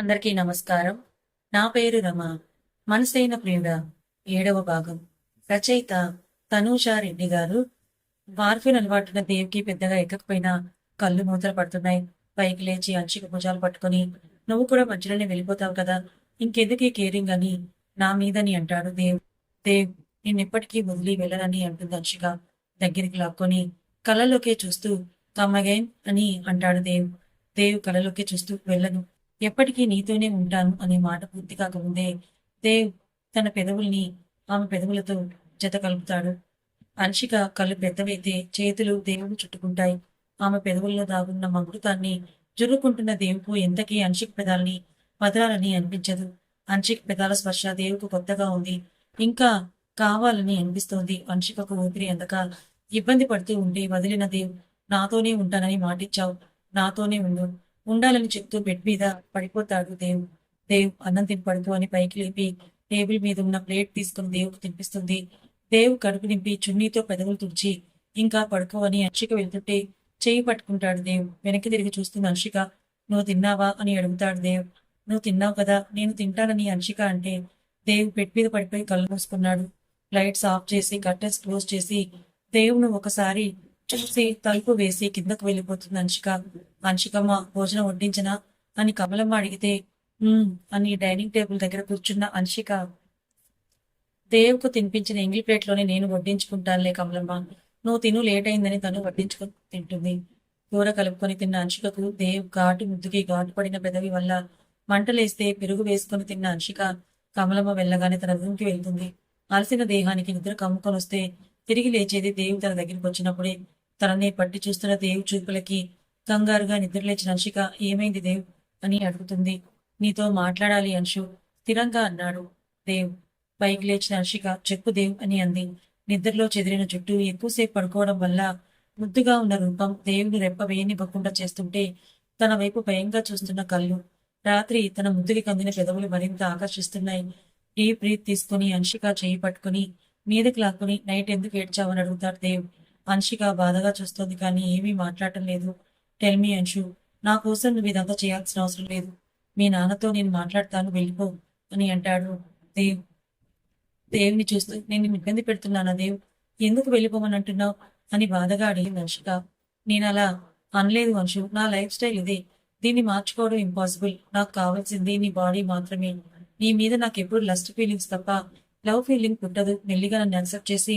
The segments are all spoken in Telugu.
అందరికీ నమస్కారం. నా పేరు రమ. మనసైన ప్రియుడ ఏడవ భాగం. రచయిత తనూషా రెడ్డి గారు. వార్ఫిన్ అలవాటున దేవికి పెద్దగా ఎక్కకపోయినా కళ్ళు మూతలు పడుతున్నాయి. పైకి లేచి అంచుకు భుజాలు పట్టుకొని నువ్వు కూడా మధ్యలోనే వెళ్ళిపోతావు కదా. ఇంకెందుకు ఈ కేరింగ్ అని నా మీదని అంటాడు దేవ్ దేవ్ నిన్నెప్పటికీ వదిలి వెళ్ళనని అంటుంది అంశిక. దగ్గరికి లాక్కొని కళ్ళలోకే చూస్తూ కమ్ అగైన్ అని అంటాడు దేవ్. దేవ్ కళ్ళలోకే చూస్తూ వెళ్ళను ఎప్పటికీ నీతోనే ఉంటాను అనే మాట పూర్తి కాకముందే దేవ్ తన పెదవుల్ని ఆమె పెదవులతో జత కలుపుతాడు. అంశిక కళ్ళు పెద్దవైతే చేతులు దేవుడు చుట్టుకుంటాయి. ఆమె పెదవుల్లో దాగున్న మమృతాన్ని జురుకుంటున్న దేవుకు ఎంతకీ అన్షిక్ పెదాల్ని వదలాలని అనిపించదు. అన్షిక్ పెదాల స్పర్శ దేవుకు కొత్తగా ఉంది. ఇంకా కావాలని అనిపిస్తోంది. అంశికకు ఊపిరి అందక ఇబ్బంది పడుతూ ఉండి వదిలిన దేవ్ నాతోనే ఉంటానని మాటిచ్చావు. నాతోనే ఉండు. ఉండాలని చెప్తూ బెడ్ మీద పడిపోతాడు దేవ్ దేవ్ అన్నం తిని పడుకో అని పైకి లేపి టేబుల్ మీద ఉన్న ప్లేట్ తీసుకుని దేవుకు తినిపిస్తుంది. దేవ్ కడుపు నింపి చున్నీతో పెదవులు తుడిచి ఇంకా పడుకో అని అంశిక వెళ్తుంటే చేయి పట్టుకుంటాడు దేవ్ వెనక్కి తిరిగి చూస్తుంది అంశిక నువ్వు తిన్నావా? అని అడుగుతాడు దేవ్ నువ్వు తిన్నావు కదా నేను తింటానని అంశిక అంటే దేవ్ బెడ్ మీద పడిపోయి కళ్ళు మూసుకున్నాడు. లైట్స్ ఆఫ్ చేసి కర్టెన్స్ క్లోజ్ చేసి దేవును ఒకసారి చూసి తలుపు వేసి కిందకు వెళ్ళిపోతుంది అంశిక. అంశికమ్మ భోజనం వడ్డించనా? అని కమలమ్మ అడిగితే అని డైనింగ్ టేబుల్ దగ్గర కూర్చున్న అంశిక దేవుకు తినిపించిన ఎంగిల్ ప్లేట్లోనే నేను వడ్డించుకుంటానులే కమలమ్మ. నువ్వు తిను లేట్ అయిందని తను వడ్డించుకొని తింటుంది కూర కలుపుకొని తిన్న అంశికకు దేవ్ ఘాటు ముద్దుకి ఘాటు పడిన పెదవి వల్ల మంటలేస్తే పెరుగు వేసుకొని తిన్న అంశిక కమలమ్మ వెళ్ళగానే తన రూమ్కి వెళ్తుంది. అలసిన దేహానికి నిద్ర కమ్ముకొని వస్తే తిరిగి లేచేది దేవు తన దగ్గరికి వచ్చినప్పుడే తనని పట్టి చూస్తున్న దేవు చూపులకి కంగారుగా నిద్రలేచిన అంశిక ఏమైంది దేవ్? అని అడుగుతుంది. నీతో మాట్లాడాలి అంశు. స్థిరంగా అన్నాడు దేవ్. పైకి లేచిన అంశిక చెప్పు దేవ్ అని అంది. నిద్రలో చెదిరిన జుట్టు ఎక్కువసేపు పడుకోవడం వల్ల ముద్దుగా ఉన్న రూపం దేవుని రెప్ప వేయనివ్వకుండా చేస్తుంటే తన వైపు భయంగా చూస్తున్న కళ్ళు. రాత్రి తన ముద్దుకి కందిన పెదవులు మరింత ఆకర్షిస్తున్నాయి. డీప్ బ్రీత్ తీసుకుని అంశిక చేయి పట్టుకుని మీదకి లాక్కుని నైట్ ఎందుకు ఏడ్చావని అడుగుతాడు దేవ్. అంశిక బాధగా చూస్తోంది కానీ ఏమీ మాట్లాడటం లేదు. టెల్ మీ అంశు నా కోసం నువ్వు ఇదంతా చేయాల్సిన అవసరం లేదు. మీ నాన్నతో నేను మాట్లాడతాను వెళ్ళిపో అని అంటాడు దేవ్. దేవుని చూస్తూ నేను ఇబ్బంది పెడుతున్నానా దేవ్? ఎందుకు వెళ్ళిపోమని అంటున్నావు? అని బాధగా అడిగింది అంశిక నేను అలా అనలేదు అంశు నా లైఫ్ స్టైల్ ఇదే. దీన్ని మార్చుకోవడం ఇంపాసిబుల్ నాకు కావాల్సింది నీ బాడీ మాత్రమే. నీ మీద నాకు ఎప్పుడు లస్ట్ ఫీలింగ్స్ తప్ప లవ్ ఫీలింగ్ పుట్టదు మెల్లిగా నన్ను యాక్సెప్ట్ చేసి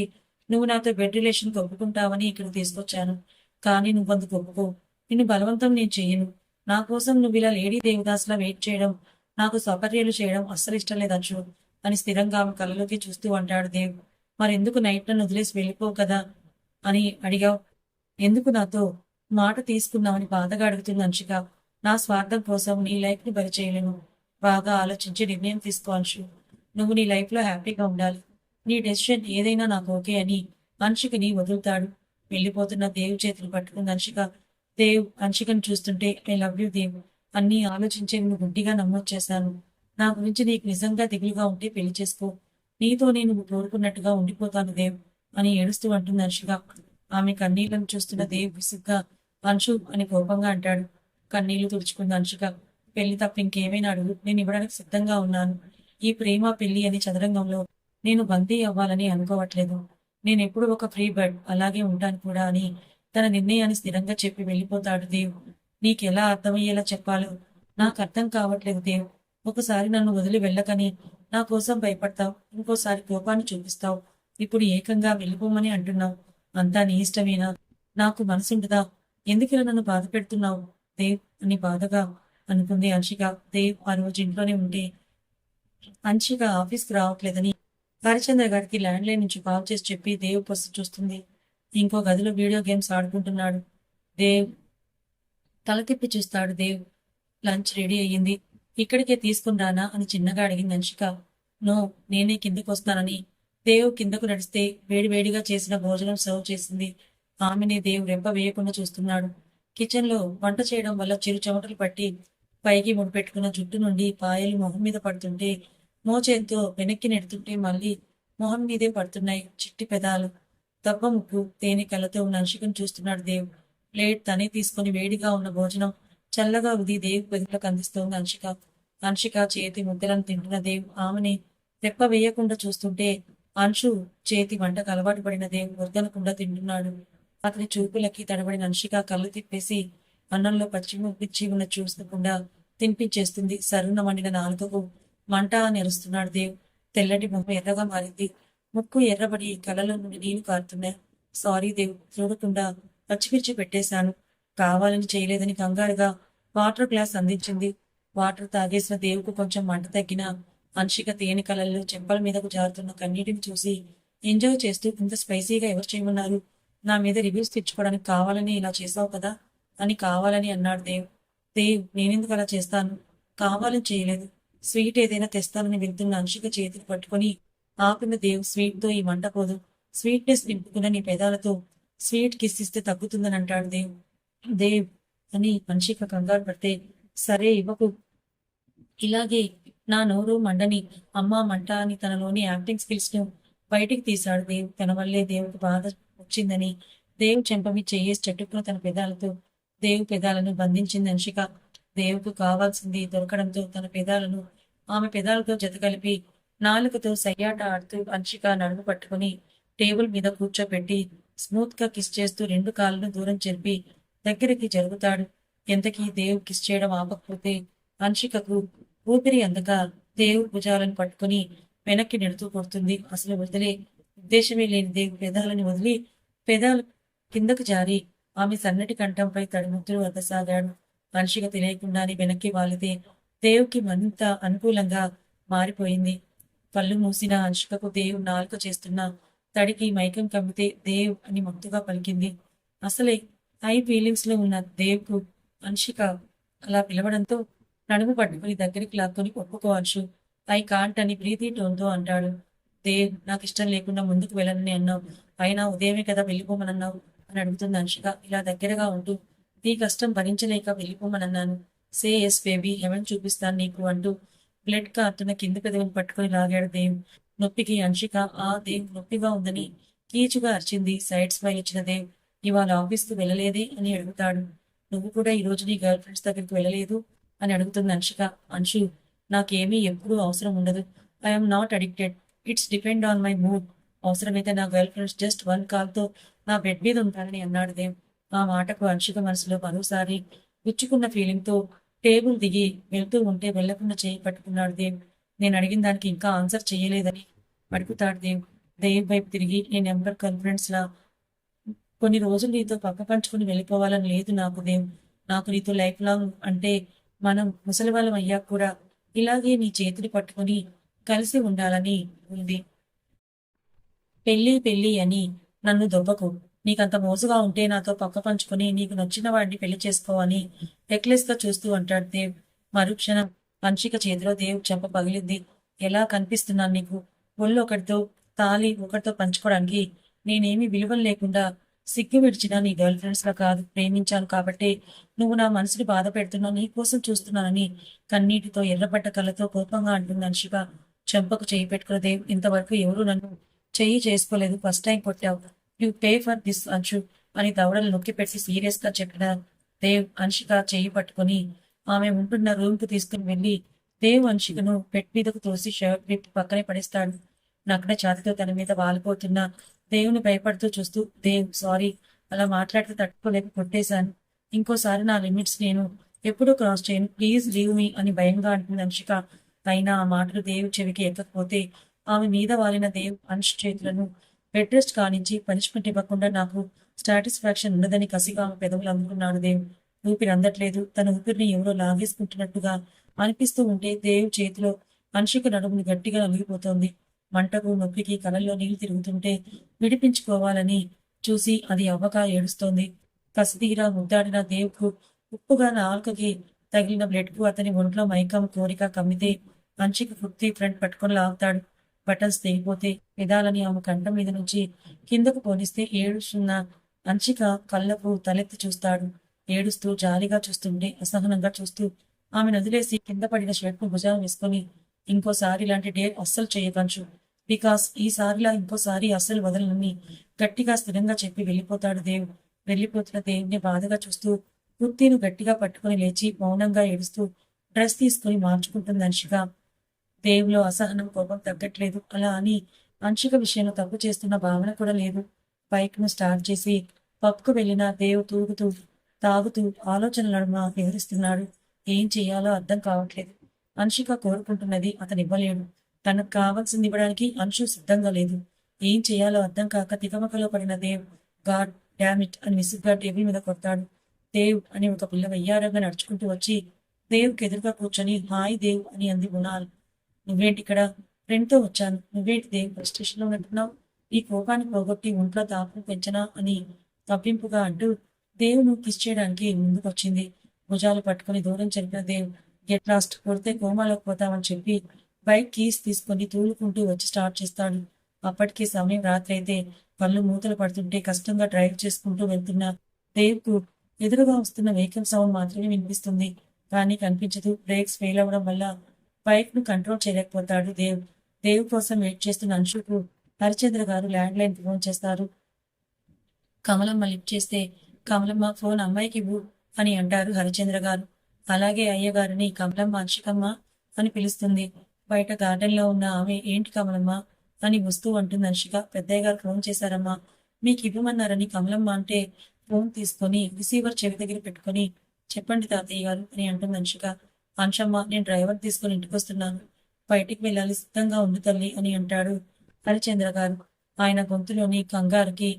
నువ్వు నాతో బెడ్ రిలేషన్ ఒప్పుకుంటావని ఇక్కడ తీసుకొచ్చాను. కానీ నువ్వు ఒప్పుకో నిన్ను బలవంతం నేను చెయ్యను. నా కోసం నువ్వు ఇలా లేడీ దేవదాస్లా వెయిట్ చేయడం నాకు సౌకర్యాలు చేయడం అస్సలు ఇష్టం లేదు అని స్థిరంగా ఆమె కళ్ళలోకి చూస్తూ అంటాడు దేవ్. మరెందుకు నైట్ నన్ను వదిలేసి వెళ్ళిపోవు కదా? అని అడిగావు. ఎందుకు నాతో? మాట తీసుకున్నామని బాధగా అడుగుతుంది అంశిక. నా స్వార్థం కోసం నీ లైఫ్ని బరిచేయలేను బాగా ఆలోచించి నిర్ణయం తీసుకో అంశు. నువ్వు నీ లైఫ్లో హ్యాపీగా ఉండాలి. నీ డెసిషన్ ఏదైనా నాకు ఓకే అని అంశికని వదులుతాడు. వెళ్ళిపోతున్న దేవు చేతులు పట్టుకుని అంశిక దేవ్ అంశికను చూస్తుంటే ఐ లవ్ యూ దేవ్ అన్ని ఆలోచించే నువ్వు గుడ్డిగా చేశాను నా గురించి నీకు నిజంగా దిగులుగా ఉంటే పెళ్ళి చేసుకో. నీతో నేను కోరుకున్నట్టుగా ఉండిపోతాను దేవ్ అని ఏడుస్తూ అంటుంది అంశిక ఆమె కన్నీళ్ళను చూస్తున్న దేవ్ విసుగ్గా అంశు అని కోపంగా అంటాడు. కన్నీళ్ళు తుడుచుకుంది అంశిక పెళ్ళి తప్ప ఇంకేమైనా అడుగు? నేను ఇవ్వడానికి సిద్ధంగా ఉన్నాను. ఈ ప్రేమ పెళ్ళి అని చదరంగంలో నేను బందీ అవ్వాలని అనుకోవట్లేదు. నేను ఎప్పుడు ఒక ఫ్రీ బర్డ్ అలాగే ఉంటాను కూడా అని తన నిర్ణయాన్ని స్థిరంగా చెప్పి వెళ్ళిపోతాడు దేవ్. నీకెలా అర్థమయ్యేలా చెప్పాలో? నాకు అర్థం కావట్లేదు దేవ్. ఒకసారి నన్ను వదిలి వెళ్ళకని నా కోసం భయపడతావు. ఇంకోసారి కోపాన్ని చూపిస్తావు. ఇప్పుడు ఏకంగా వెళ్ళిపోమని అంటున్నావు. అంతా నీ ఇష్టమేనా? నాకు మనసుండదా? ఎందుకిలా నన్ను బాధ పెడుతున్నావు? దేవ్ అని బాధగా అనుకుంది అంశిక. దేవ్ ఆ రోజు ఇంట్లోనే ఉంటే అంశిక ఆఫీస్కి రావట్లేదని హరిచంద్ర గారికి ల్యాండ్ లైన్ నుంచి కాల్ చేసి చెప్పి దేవ్ పస్తు చూస్తుంది. ఇంకో గదిలో వీడియో గేమ్స్ ఆడుకుంటున్నాడు. దేవ్ తల తిప్పి చూస్తాడు. దేవ్ లంచ్ రెడీ అయ్యింది. ఇక్కడికే తీసుకుని అని చిన్నగా అడిగింది అంశిక. నో నేనే కిందకు వస్తానని. దేవ్ కిందకు నడిస్తే వేడివేడిగా చేసిన భోజనం సర్వ్ చేసింది. ఆమెనే దేవ్ రెప్ప వేయకుండా చూస్తున్నాడు. కిచెన్లో వంట చేయడం వల్ల చిరు చెమటలు పట్టి పైకి ముడిపెట్టుకున్న జుట్టు నుండి పాయలు మొహం మీద పడుతుంటే మోచేంతో వెనక్కి నెడుతుంటే మళ్ళీ మొహం మీదే పడుతున్నాయి చిట్టి పెదాలు. దెబ్బ ముక్కు తేనె కళ్ళతో ఉన్న చూస్తున్నాడు దేవ్ ప్లేట్ తనే తీసుకొని వేడిగా ఉన్న భోజనం చల్లగా ఉది దేవ్ గదిలోకి అందిస్తోంది అంశిక అంశిక చేతి ముద్దలను తింటున్న దేవ్ ఆమెని తెప్ప వేయకుండా చూస్తుంటే అంశు చేతి వంటకు అలవాటు పడిన దేవ్ వద్దనకుండా తింటున్నాడు. అతని చూపులకి తడబడిన అంశిక కళ్ళు తిప్పేసి అన్నంలో పచ్చిమి పిచ్చి ఉన్న చూస్తకుండా తినిపించేస్తుంది. సరుణ వండిన నాలుకకు మంట అని దేవ్ తెల్లటి బొమ్మ ఎర్రగా మారింది. ముక్కు ఎర్రబడి కళ్ళలో నుండి నీళ్ళు కారుతున్నాయి. సారీ దేవ్ చూడకుండా పచ్చిమిర్చి పెట్టేశాను. కావాలని చేయలేదని కంగారుగా వాటర్ గ్లాస్ అందించింది. వాటర్ తాగేసిన దేవుకు కొంచెం మంట తగ్గిన మనిషిక తేనె కళల్లో చెంపల మీదకు జారుతున్న కన్నీటిని చూసి ఎంజాయ్ చేస్తూ ఇంత స్పైసీగా ఎవరు చేయమన్నారు? నా మీద రివ్యూస్ తెచ్చుకోవడానికి కావాలని ఇలా చేసావు కదా అని కావాలని అన్నాడు దేవ్ దేవ్ నేనెందుకు అలా చేస్తాను? కావాలని చేయలేదు. స్వీట్ ఏదైనా తెస్తానని వెళ్తున్న అంశిక చేతులు పట్టుకొని ఆపిన దేవ్ స్వీట్తో ఈ మంట పోదు. స్వీట్నెస్ నింపుకున్న నీ పెదాలతో స్వీట్ కిస్ ఇస్తే తగ్గుతుందని అంటాడు దేవ్. దేవ్ అని అంశిక కంగారు పడితే సరే ఇవ్వకు. ఇలాగే నా నోరు మండని అమ్మ మంట అని తనలోని యాక్టింగ్ స్కిల్స్ను బయటికి తీశాడు దేవ్. తన వల్లే దేవుకు బాధ వచ్చిందని దేవ్ చెంపమి చేయేసి చెట్టుకున్న తన పెదాలతో దేవు పెదాలను బంధించింది అంశిక దేవుకు కావాల్సింది దొరకడంతో తన పెదాలను ఆమె పెదాలతో జతకలిపి నాలుకతో సయ్యాట ఆడుతూ అంచిక నడుము పట్టుకుని టేబుల్ మీద కూర్చోబెట్టి స్మూత్గా కిస్ చేస్తూ రెండు కాళ్ళను దూరం చెరిపి దగ్గరికి జరుగుతాడు. ఎంతకీ దేవ్ కిస్ చేయడం ఆపకపోతే అంశికకు ఊపిరి అందక దేవు భుజాలను పట్టుకుని వెనక్కి నెడుతూ కొడుతుంది. అసలు వదిలే ఉద్దేశమే లేని దేవు పెదాలని వదిలి పెదాలు కిందకు జారి ఆమె సన్నటి కంఠంపై తడిముద్దులు వద్దసాగాడు మనిషిగా తెలియకుండానే వెనక్కి వాలితే దేవుకి మరింత అనుకూలంగా మారిపోయింది. కళ్ళు మూసిన అంశికకు దేవు నాలుక చేస్తున్న తడికి మైకం కమ్మితే దేవ్ అని మొత్తుగా పలికింది. అసలే హై ఫీలింగ్స్లో ఉన్న దేవ్కు అంశిక అలా పిలవడంతో నడుము పట్టుకుని దగ్గరికి లాక్కొని ఒప్పుకో అంశు ఐ కాంట్ అని ప్రీతి టోన్తో అంటాడు. దేవ్ నాకు ఇష్టం లేకుండా ముందుకు వెళ్ళనని అన్నావు. అయినా ఉదయమే కదా వెళ్ళిపోమనన్నావు? అని అడుగుతుంది అంశిక. ఇలా దగ్గరగా ఉంటూ నీ కష్టం భరించలేక వెళ్ళిపోమనన్నాను. సే ఎస్ బేబీ హెవెన్ చూపిస్తాను నీకు అంటూ బ్లడ్ కారుతున్న కింది పెదవిని పట్టుకుని లాగాడు దేవ్. నొప్పికి అంశిక ఆ దేవ్ నొప్పిగా ఉందని కీచుగా అరిచింది సైడ్ స్మైల్ ఇచ్చిన దేవ్. ఇవాళ ఆఫీస్కి వెళ్ళలేదే అని అడుగుతాడు. నువ్వు కూడా ఈ రోజు నీ గర్ల్ ఫ్రెండ్స్ దగ్గరికి వెళ్ళలేదు అని అడుగుతుంది అంశిక అంశు నాకేమీ ఎప్పుడూ అవసరం ఉండదు. I'm not addicted. It's depend on my mood. అవసరమైతే నా గర్ల్ ఫ్రెండ్స్ జస్ట్ వన్ కాల్తో నా బెడ్ మీద ఉంటానని అన్నాడు దేవ్. ఆ మాటకు అంశిక మనసులో మరోసారి విచ్చుకున్న ఫీలింగ్తో టేబుల్ దిగి వెళ్తూ ఉంటే వెళ్ళకుండా చేయి పట్టుకున్నాడు దేవ్. నేను అడిగిన దానికి ఇంకా ఆన్సర్ చేయలేదని అడుగుతాడు దేవ్. దేవ్ వైపు తిరిగి నీ నెంబర్ కాన్ఫరెన్స్లా కొన్ని రోజులు నీతో పక్క పంచుకుని వెళ్ళిపోవాలని లేదు నాకు దేవ్. నాకు నీతో లైఫ్ లాంగ్ అంటే మనం ముసలి వాళ్ళం అయ్యాక కూడా ఇలాగే నీ చేతిని పట్టుకుని కలిసి ఉండాలని ఉంది. పెళ్ళి పెళ్ళి అని నన్ను దొబ్బకు. నీకంత మోసుగా ఉంటే నాతో పక్క పంచుకుని నీకు నచ్చిన వాడిని పెళ్ళి చేసుకోవని నెక్లెస్ చూస్తూ అంటాడు దేవ్. మరుక్షణం పంచిక చేతిలో దేవ్ చెంప పగిలింది. ఎలా కనిపిస్తున్నాను నీకు? ఒళ్ళు ఒకటితో తాలి ఒకటితో పంచుకోవడానికి నేనేమి విలువలు లేకుండా సిగ్గు విడిచిన నీ గర్ల్ ఫ్రెండ్స్లా కాదు ప్రేమించాను కాబట్టి నువ్వు నా మనసుని బాధ పెడుతున్నావు నీ కోసం చూస్తున్నానని కన్నీటితో ఎర్రబడ్డ కళ్ళతో కోపంగా అంటుంది అంశిక చెంపకు చేయి పెట్టుకున్న దేవ్. ఇంతవరకు ఎవరు నన్ను చెయ్యి చేసుకోలేదు. ఫస్ట్ టైం కొట్టావు. యు పే ఫర్ దిస్ అంచు అని దవడలు నొక్కి పెట్టి సీరియస్గా చెప్పిన దేవ్ అంశిక చెయ్యి పట్టుకొని ఆమె ఉంటున్న రూమ్కు తీసుకుని వెళ్ళి దేవ్ అంశికను బెడ్ మీదకు తోసి షర్ట్ విప్పి పక్కనే పడేస్తాడు. నగ్న ఛాతితో తన మీద వాలిపోతున్న దేవుని భయపడుతూ చూస్తూ దేవ్ సారీ. అలా మాట్లాడితే తట్టుకోలేక కొట్టేశాను. ఇంకోసారి నా లిమిట్స్ నేను ఎప్పుడూ క్రాస్ చేయను. ప్లీజ్ లీవ్ మీ అని భయంగా అంటుంది అంశిక. అయినా ఆ మాటలు దేవ్ చెవికి ఎత్తకపోతే ఆమె మీద వాలిన దేవ్ అంశ చేతులను బెడ్ రెస్ట్ కానించి పనిష్మెంట్ ఇవ్వకుండా నాకు సాటిస్ఫాక్షన్ ఉండదని కసిగా ఆమె పెదవులు అందుకున్నాడు దేవ్. ఊపిరి అందట్లేదు. తన ఊపిరిని ఎవరో లాగేసుకుంటున్నట్టుగా అనిపిస్తూ ఉంటే దేవ్ చేతిలో మనిషికి నడుముని గట్టిగా నలిగిపోతోంది మంటకు నొప్పికి కళ్ళల్లో నీళ్ళు తిరుగుతుంటే విడిపించుకోవాలని చూసి అది అవ్వక ఏడుస్తోంది. కసిదీరా ముద్దాడిన దేవుకు ఉప్పుగా నాలుకకి తగిలిన బ్లడ్కు అతని ఒంట్లో మైకం కోరిక కమ్మితే మనిషికి కుర్తీ ఫ్రంట్ పట్టుకొని లాగుతాడు. బటన్స్ తెగిపోతే పెదాలని ఆమె కంట మీద నుంచి కిందకు పోనిస్తే ఏడుస్తున్న అంచిక కళ్ళకు తలెత్తి చూస్తాడు. ఏడుస్తూ జాలిగా చూస్తుంటే అసహనంగా చూస్తూ ఆమె నదిలేసి కింద పడిన షర్ట్ను భుజం వేసుకొని ఇంకోసారి ఇలాంటి డే అస్సలు చేయకంచు బికాస్ ఈసారిలా ఇంకోసారి అస్సలు వదలని గట్టిగా స్థిరంగా చెప్పి వెళ్ళిపోతాడు దేవ్ వెళ్ళిపోతున్న దేవుని బాధగా చూస్తూ కుర్తీను గట్టిగా పట్టుకుని లేచి మౌనంగా ఏడుస్తూ డ్రెస్ తీసుకుని మార్చుకుంటుంది అంశిక. దేవులో అసహనం కోపం తగ్గట్లేదు. అలా అని అంశిక విషయంలో తప్పు చేస్తున్న భావన కూడా లేదు. బైక్ను స్టార్ట్ చేసి పప్పుకు వెళ్ళిన దేవ్ తూగుతూ తాగుతూ ఆలోచనల వివరిస్తున్నాడు. ఏం చేయాలో అర్థం కావట్లేదు. అంశిక కోరుకుంటున్నది అతను ఇవ్వలేడు తనకు కావాల్సింది ఇవ్వడానికి అంశు సిద్ధంగా లేదు. ఏం చేయాలో అర్థం కాక తికమకలో పడిన దేవ్ గాడ్ డామిట్ అని విసుగ్గా టేబుల్ మీద కొడతాడు. దేవ్ అని ఒక పిల్ల వయ్యారంగా నడుచుకుంటూ వచ్చి దేవ్కి ఎదురుగా కూర్చొని హాయ్ దేవ్ అని అంది గుణాల్. నువ్వేంటి ఇక్కడ ఫ్రెండ్తో వచ్చాను. నువ్వేంటి దేవ్ స్టేషన్లో లో ఈ కోపాన్ని పోగొట్టి ఒంట్లో తాపం పెంచనా అని తప్పింపుగా అంటూ దేవును కిస్ చేయడానికి ముందుకు వచ్చింది భుజాలు పట్టుకుని దూరం జరిపిన దేవ్ గెట్ లాస్ట్ కొడితే కోమాలోకి పోతామని చెప్పి బైక్ కీస్ తీసుకొని తూలుకుంటూ వచ్చి స్టార్ట్ చేస్తాడు. అప్పటికి సమయం రాత్రి అయితే పళ్ళు మూతలు పడుతుంటే కష్టంగా డ్రైవ్ చేసుకుంటూ వెళ్తున్న దేవ్కు ఎదురుగా వస్తున్న వెహికల్ సౌండ్ మాత్రమే వినిపిస్తుంది. కానీ కనిపించదు. బ్రేక్స్ ఫెయిల్ అవ్వడం వల్ల బైక్ను కంట్రోల్ చేయలేకపోతాడు. దేవ్ దేవ్ కోసం వెయిట్ చేస్తున్న అంశుకు హరిచంద్ర గారు ల్యాండ్ లైన్ ఫోన్ చేస్తారు. కమలమ్మ లిఫ్ట్ చేస్తే కమలమ్మ ఫోన్ అమ్మాయికి ఇవ్వు అని అంటారు హరిచంద్ర గారు. అలాగే అయ్యగారిని కమలమ్మ అంశికమ్మ అని పిలుస్తుంది. బయట గార్డెన్లో ఉన్న ఆమె ఏంటి కమలమ్మ అని వస్తూ అంటుంది అంశిక పెద్దయ్య గారు ఫోన్ చేశారమ్మా. మీకు ఇవ్వమన్నారని కమలమ్మ అంటే ఫోన్ తీసుకొని రిసీవర్ చెవి దగ్గర పెట్టుకొని చెప్పండి తాతయ్య గారు అని అంటుంది అంశిక అంశమ్మ నేను డ్రైవర్ తీసుకొని ఇంటికి వస్తున్నాను బయటికి వెళ్ళాలి సిద్ధంగా ఉంది తల్లి అని అంటాడు హరిచంద్ర గారు. ఆయన గొంతులోని కంగారుకి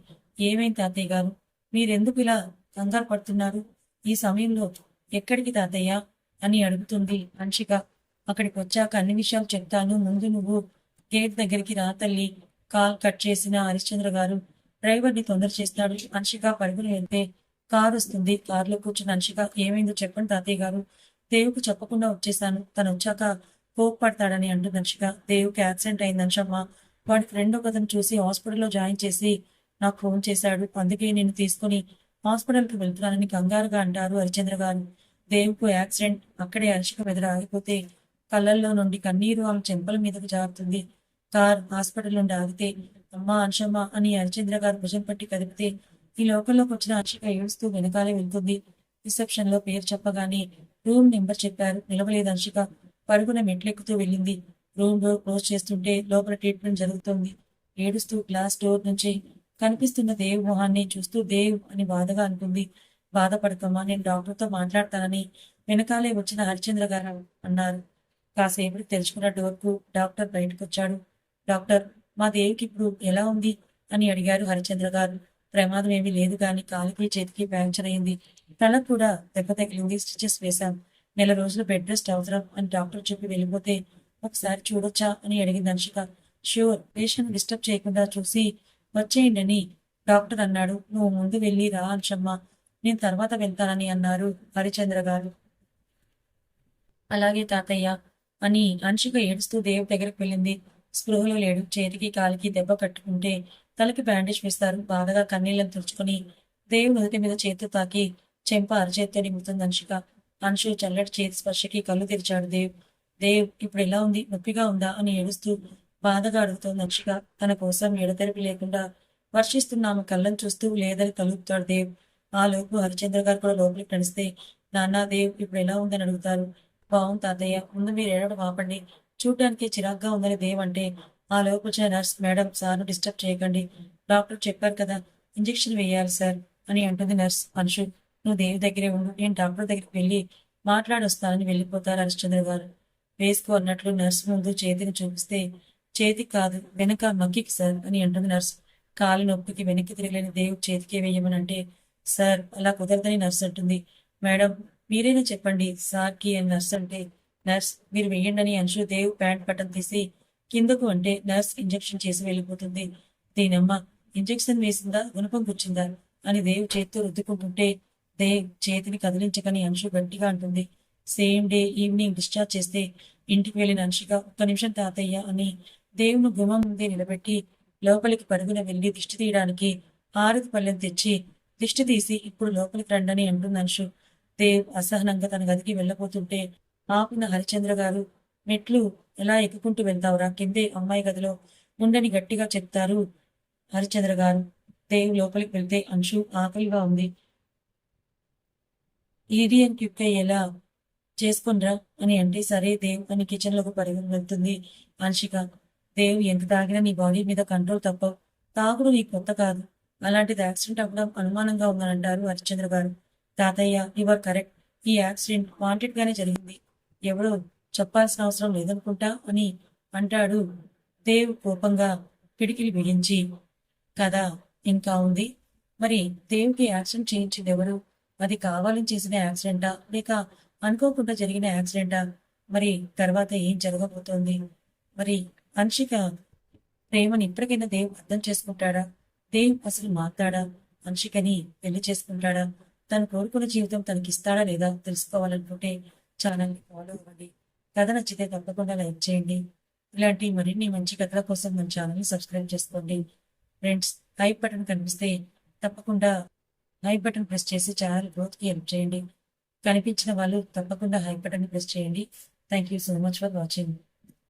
ఏమైంది తాతయ్య గారు? మీరెందుకు ఇలా కంగారు పడుతున్నారు? ఈ సమయంలో ఎక్కడికి తాతయ్య అని అడుగుతుంది అంశిక అక్కడికి వచ్చాక అన్ని విషయాలు చెప్తాను. ముందు నువ్వు గేట్ దగ్గరికి రా తల్లి. కాల్ కట్ చేసిన హరిశ్చంద్ర గారు డ్రైవర్ని తొందర చేస్తాడు. అంశిక పరుగులు వెళ్తే కారు వస్తుంది. కారులో కూర్చున్న అంశిక ఏమైందో చెప్పండి తాతయ్య గారు. దేవుకు చెప్పకుండా వచ్చేసాను. తను వచ్చాక కోప్పడతాడని అంటుంది అంశిక దేవుకి యాక్సిడెంట్ అయింది అంశమ్మ వాడి ఫ్రెండ్ ఒకతను చూసి హాస్పిటల్లో జాయిన్ చేసి నాకు ఫోన్ చేశాడు. అందుకే నేను తీసుకుని హాస్పిటల్కి వెళ్తున్నానని కంగారుగా అంటారు హరిచంద్ర గారు. దేవుకు యాక్సిడెంట్ అక్కడే హర్షిక మెదడు ఆగిపోతే కళ్ళల్లో నుండి కన్నీరు ఆమె చెంపల మీదకు జారుతుంది. కార్ హాస్పిటల్ నుండి ఆగితే అమ్మా అంశమ్మ అని హరిచంద్ర గారు భుజం పట్టి కదిపితే ఈ లోకల్లోకి వచ్చిన హర్షిక ఏడుస్తూ వెనకాలే వెళ్తుంది. రిసెప్షన్లో పేరు చెప్పగానే రూమ్ నెంబర్ చెప్పారు. నిలవలేదు అంశిక పరుగున మెట్లెక్కుతూ వెళ్ళింది. రూమ్ డోర్ క్లోజ్ చేస్తుంటే లోపల ట్రీట్మెంట్ జరుగుతుంది. ఏడుస్తూ గ్లాస్ డోర్ నుంచి కనిపిస్తున్న దేవ్ మొహాన్ని చూస్తూ దేవ్ అని బాధగా అనుకుంది. బాధపడకమ్మా నేను డాక్టర్తో మాట్లాడతానని వెనకాలే వచ్చిన హరిచంద్ర గారు అన్నారు. కాసేపటి తెలుసుకున్న డోర్కు డాక్టర్ బయటకు వచ్చాడు డాక్టర్ మా దేవికి ఇప్పుడు ఎలా ఉంది? అని అడిగారు హరిచంద్ర గారు. ప్రమాదం ఏమీ లేదు కానీ కాలికి చేతికి ఫ్రాక్చర్ అయింది. తల కూడా దెబ్బ తగిలింది. స్టిచెస్ వేశాం. నెల రోజులు బెడ్ రెస్ట్ అవసరం అని డాక్టర్ చెప్పి వెళ్ళిపోతే ఒకసారి చూడొచ్చా అని అడిగింది అంశిక ష్యూర్ పేషెంట్ డిస్టర్బ్ చేయకుండా చూసి వచ్చేయండి డాక్టర్ అన్నాడు. నువ్వు ముందు వెళ్ళి రా అంశమ్మ నేను తర్వాత వెళ్తానని అన్నారు హరిచంద్ర గారు. అలాగే తాతయ్య అని అంశిక ఏడుస్తూ దేవ్ దగ్గరికి వెళ్ళింది. స్పృహలో లేడు. చేతికి కాలికి దెబ్బ కట్టుకుంటే తలకి బ్యాండేజ్ వేస్తారు. బాధగా కన్నీళ్ళను తుడుచుకుని దేవ్ నుదుటి మీద చేతి తాకి చెంప అరచేత్తో నింపుతుంది అంశిక అంశు చల్లటి చేతి స్పర్శకి కళ్ళు తెరిచాడు దేవ్. దేవ్ ఇప్పుడు ఎలా ఉంది? నొప్పిగా ఉందా? అని ఏడుస్తూ బాధగా అడుగుతోంది అంశిక తన కోసం ఎడతెరిపి లేకుండా వర్షిస్తున్న ఆమె కళ్ళను చూస్తూ లేదని తలుపుతాడు దేవ్. ఆ లోపు హరిచంద్ర గారు కూడా లోపలికి నడిస్తే నాన్న దేవ్ ఇప్పుడు ఎలా ఉందని అడుగుతారు. బాగుంది తాతయ్య. ముందు మీరు ఏడవడం ఆపండి. చూడడానికి చిరాగ్గా ఉందని దేవ్ అంటే ఆ లోపలిచిన నర్స్ మేడం సార్ను డిస్టర్బ్ చేయకండి. డాక్టర్ చెప్పారు కదా ఇంజెక్షన్ వేయాలి సార్ అని అంటుంది నర్స్. మనుషు నువ్వు దేవి దగ్గరే ఉండు నేను డాక్టర్ దగ్గరికి వెళ్ళి మాట్లాడొస్తానని వెళ్ళిపోతారు హరిశ్చంద్ర గారు. వేసుకో అన్నట్లు నర్స్ ముందు చేతిని చూపిస్తే చేతికి కాదు వెనక మగ్గికి సార్ అని అంటుంది నర్స్. కాలు నొప్పికి వెనక్కి తిరగలేని దేవు చేతికే వేయమని అంటే సార్ అలా కుదరదని నర్స్ అంటుంది. మేడం మీరైనా చెప్పండి సార్కి అని నర్స్ అంటే నర్స్ మీరు వేయండి అని అంశు దేవ్ ప్యాంట్ బటన్ తీసి కిందకు అంటే నర్స్ ఇంజెక్షన్ చేసి వెళ్ళిపోతుంది. దీనమ్మ ఇంజెక్షన్ వేసిందా? గుణపం కూర్చుందా అని దేవ్ చేతితో రుద్దుకుంటుంటే దేవ్ చేతిని కదిలించకని అంశు గట్టిగా అంటుంది. సేమ్ డే ఈవినింగ్ డిశ్చార్జ్ చేస్తే ఇంటికి వెళ్ళిన అంశిక ఒక్క నిమిషం తాతయ్య అని దేవుని గుమ్మం ముందే నిలబెట్టి లోపలికి పరుగున వెళ్ళి దిష్టి తీయడానికి ఆరుది పళ్ళెం తెచ్చి దిష్టి తీసి ఇప్పుడు లోపలికి రండని అంటుంది అంశు. దేవ్ అసహనంగా తన గదికి వెళ్ళబోతుంటే ఆపిన హరిచంద్ర గారు మెట్లు ఎలా ఎక్కుకుంటూ వెళ్తావురా? కిందే అమ్మాయి గదిలో ఉండని గట్టిగా చెప్తారు హరిచంద్ర గారు. దేవ్ లోపలికి వెళ్తే అంశు ఆకలిగా ఉంది. ఈడియన్ క్యుక్ అయ్యేలా చేసుకుండ్రా అని అంటే సరే దేవ్ అని కిచెన్లోకి లోకి వెళ్తుంది అంశిక. దేవ్ ఎంత తాగినా నీ బాడీ మీద కంట్రోల్ తప్ప తాగుడు నీకు కొత్త కాదు. అలాంటిది యాక్సిడెంట్ అవ్వడం అనుమానంగా ఉందని అంటారు హరిశ్చంద్ర గారు. తాతయ్య యువర్ కరెక్ట్ ఈ యాక్సిడెంట్ వాంటెడ్ గానే జరిగింది. ఎవరో చెప్పాల్సిన అవసరం లేదనుకుంటా అని అంటాడు. దేవ్ కోపంగా పిడికిలి బిగించి కదా ఇంకా ఉంది. మరి దేవుకి యాక్సిడెంట్ చేయించింది ఎవరు అది కావాలని చేసిన యాక్సిడెంటా? లేక అనుకోకుండా జరిగిన యాక్సిడెంటా? మరి తర్వాత ఏం జరగబోతోంది? మరి హన్షిక ప్రేమని ఇప్పటికైనా దేవ్ అర్థం చేసుకుంటాడా? దేవ్ అసలు మాట్లాడా? హన్షికని పెళ్ళి చేసుకుంటాడా? తను కోరుకున్న జీవితం తనకిస్తాడా లేదా తెలుసుకోవాలనుకుంటే ఛానల్ని ఫాలో అవ్వండి. కథ నచ్చితే తప్పకుండా లైక్ చేయండి. ఇలాంటి మరిన్ని మంచి కథల కోసం మన ఛానల్ని సబ్స్క్రైబ్ చేసుకోండి. ఫ్రెండ్స్ లైక్ బటన్ కనిపిస్తే తప్పకుండా లైక్ బటన్ ప్రెస్ చేసి ఛానల్ గ్రోత్కి హెల్ప్ చేయండి. కనిపించిన వాళ్ళు తప్పకుండా హైక్ బటన్ ప్రెస్ చేయండి. Thank you so much for watching.